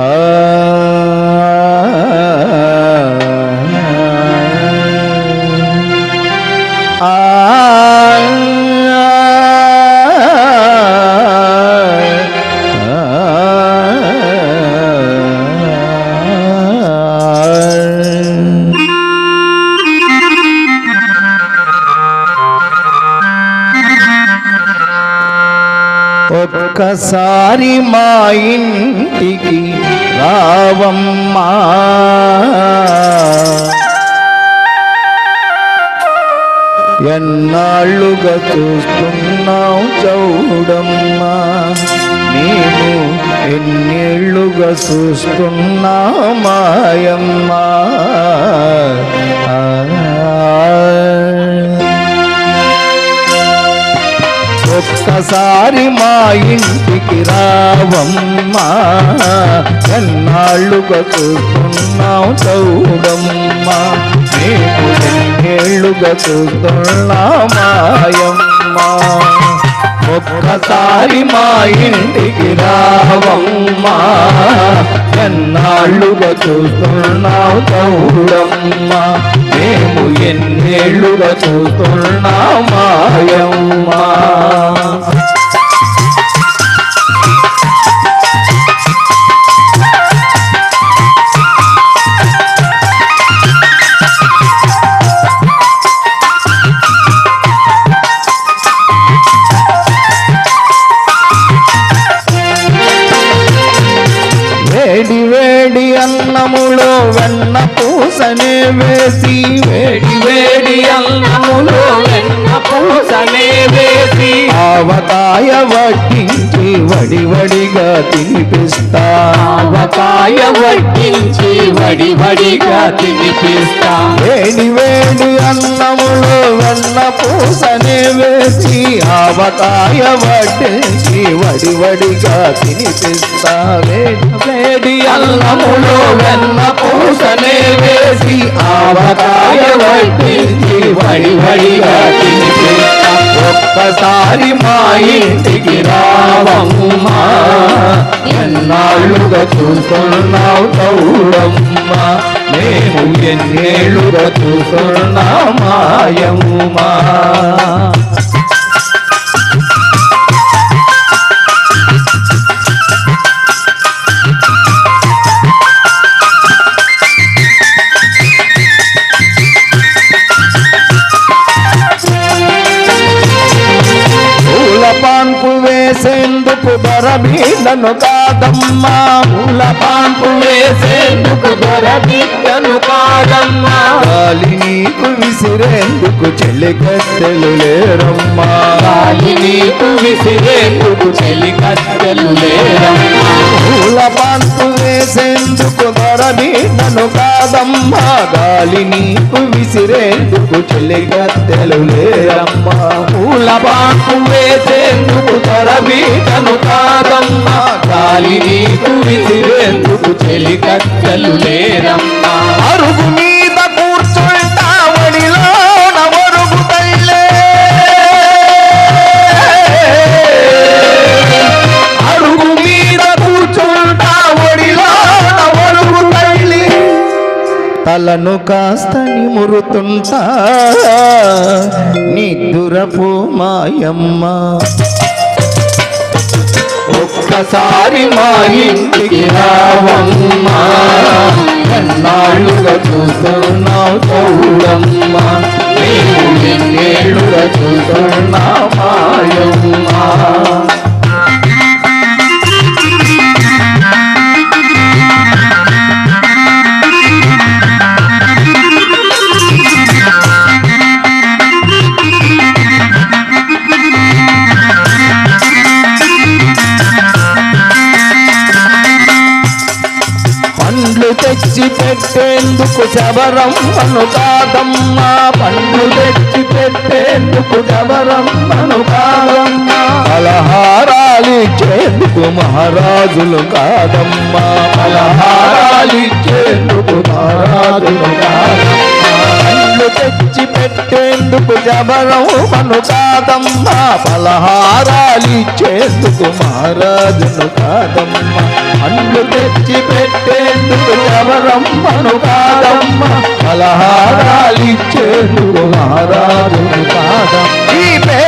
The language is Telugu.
Ah. ఒక్కసారి మా ఇంటికి రావమ్మా. ఎన్నాళ్ళుగా చూస్తున్నాం చౌడమ్మా. నేను ఎన్నేళ్ళుగా చూస్తున్నా మాయమ్మా. ఇంటికి రావమ్మా. ఎన్నాళ్ళుగా చూస్తున్నాం చౌడమ్మా. మేము ఎన్నేళ్ళుగా చూస్తున్నామాయమ్మా ఒక్కసారి మా ఇంటికి రావమ్మా. ఎన్నాళ్ళుగా చూస్తున్నావు చౌడమ్మా. మేము ఎన్నేళ్ళుగా చూస్తున్నామాయమ్మా వేడి అన్నములో వెన్న పూసనే వేసి వేడి వేడి అన్నములో వెన్న పూసనే వేసి ఆవకాయ వడ్డించి వడి వడిగా తినిపిస్తా. ఆవకాయ వడ్డించి వడి వడిగా తినిపిస్తా. వేడి వేడి అన్నములో వెన్న పూసనే వేసి ఆవకాయ వడ్డించి వడి వడిగా తినిపిస్తా వేడి వేడి వెన్న పూసని వేసి ఆవకాయ వడ్డించి వడి వడిగా తినిపి ఒక్కసారి మా ఇంటికి రావమ్మా. ఎన్నాళ్ళుగా చూస్తున్నావు తౌడమ్మా. మేము ఎన్నేళ్ళుగా చూస్తున్నా మాయమ్మా వేసేందుకు బరబీడను కాదమ్మా. పూల పాన్పు వేసేందుకు దొరదిక్కను కాదమ్మా. గాలి నీకు విసిరేందుకు చెల్లికత్తెలు లేరమ్మా. గాలి నీకు విసిరేందుకు చెలి కత్తెలు లేరమ్మా. పూల పాన్పు వేసేందుకు బరబీడను కాదమ్మా. గాలి నీకు విసిరేందుకు చెల్లికత్తెలు లేరమ్మా. పూల బాకు వేసేందుకు తరబీటను కాదమ్మా. గాలి నీకు విసిరేందుకు చెలి లేరమ్మా. అరుగు మీద కూర్చుంటా నవరుగు తల్లే. అరుగు మీద నవరుగు తల్లి. తలను కాస్త నిమురుతుంటా. నిద్దురపు మాయమ్మ. ఒక్కసారి మా ఇంటికి రావమ్మా ఎన్నాళ్ళుగా చూస్తున్నావు చూడమ్మా మేము ఎన్నేళ్ళుగా చూస్తున్నా మాయమ్మా తెచ్చి పెట్టేందుకు శబరమ్మను కాదమ్మ. పండు తెచ్చి పెట్టేందుకు శబరమ్మను కాదమ్మ. పలహారాలు ఇచ్చేందుకు మహారాజులు కాదమ్మ. పలహారాలు ఇచ్చేందుకు మహారాజులు కాదమ్మ. తెచ్చి పెట్టేందుకు జబరం మను కాదమ్మా పలహారాలిచ్చేందుకు మహారాజును కాదమ్మా. అన్ను తెచ్చి పెట్టేందుకు జబరం మను కాదమ్మా పలహారాలిచ్చేందుకు మహారాజును కాదమ్మా.